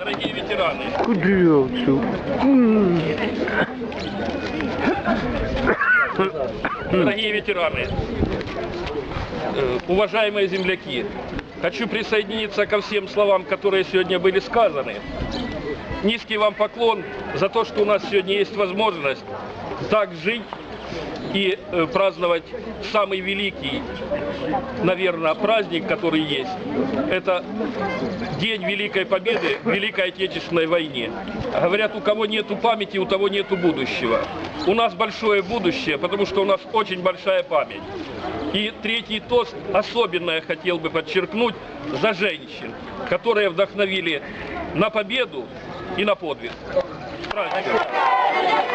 Дорогие ветераны, Кудрявцев. дорогие ветераны, э, уважаемые земляки, хочу присоединиться ко всем словам, которые сегодня были сказаны. Низкий вам поклон за то, что у нас сегодня есть возможность так жить и э, праздновать самый великий, наверное, праздник, который есть. Это День Великой Победы в Великой Отечественной войне. Говорят, у кого нету памяти, у того нету будущего. У нас большое будущее, потому что у нас очень большая память. И третий тост особенно я хотел бы подчеркнуть за женщин, которые вдохновили на победу и на подвиг. С праздником!